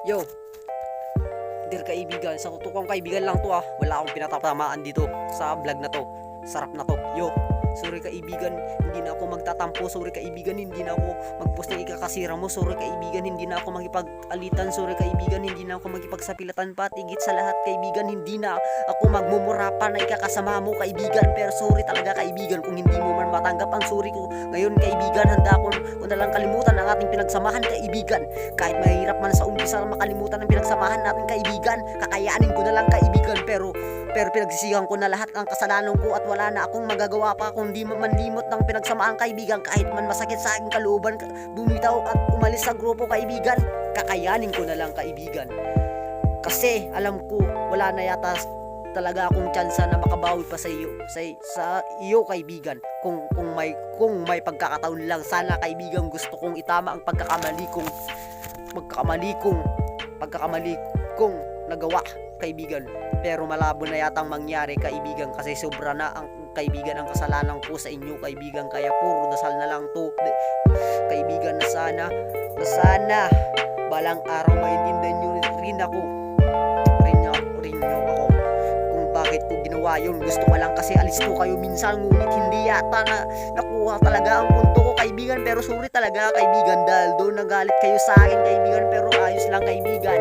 Yo. Dear kaibigan, sa tukang kaibigan lang to ah. Wala akong pinatatamaan dito sa vlog na to. Sarap na to. Yo. Sorry kaibigan, hindi na ako magtatampo. Sorry kaibigan, hindi na ako magpost ng ikakasira mo. Sorry kaibigan, hindi na ako magipag-alitan. Sorry kaibigan, hindi na ako magipagsapilatan pa. Tigit sa lahat kaibigan, hindi na ako magmumura pa na ikakasama mo kaibigan. Pero sorry talaga kaibigan kung hindi mo man matanggap ang sorry ko. Ngayon kaibigan, handa akong ko na lang kalimutan ang ating pinagsamahan kaibigan. Kahit mahirap man sa umpisa makalimutan ang pinagsamahan natin kaibigan, kakayanin ko na lang kaibigan. Pero pero pinagsisihan ko na lahat ng kasalanan ko at wala na akong magagawa pa kundi manlimot ng pinagsamahan kaibigan. Kahit man masakit sa aking kalooban ka- bumitaw at umalis sa grupo kaibigan. Kakayanin ko na lang kaibigan. Kasi alam ko wala na yata talaga akong tsansa na makabawi pa sa iyo sa, sa iyo kaibigan. Kung kung may kung may pagkakataon lang sana kaibigan gusto kong itama ang pagkakamali kong pagkakamali kong pagkakamali kong nagawa kaibigan pero malabo na yatang mangyari kaibigan kasi sobra na ang kaibigan ang kasalanan ko sa inyo kaibigan. Kaya puro dasal na lang to. Kaibigan na sana na sana balang araw maintindihan nyo rin ako. Rin nyo, rin nyo ako. Kung bakit ko ginawa yun gusto ko lang kasi alis ko kayo minsan. Ngunit hindi yata na nakuha talaga ang punto ko kaibigan. Pero sorry talaga kaibigan dahil doon nagalit kayo sa akin kaibigan. Pero ayos lang kaibigan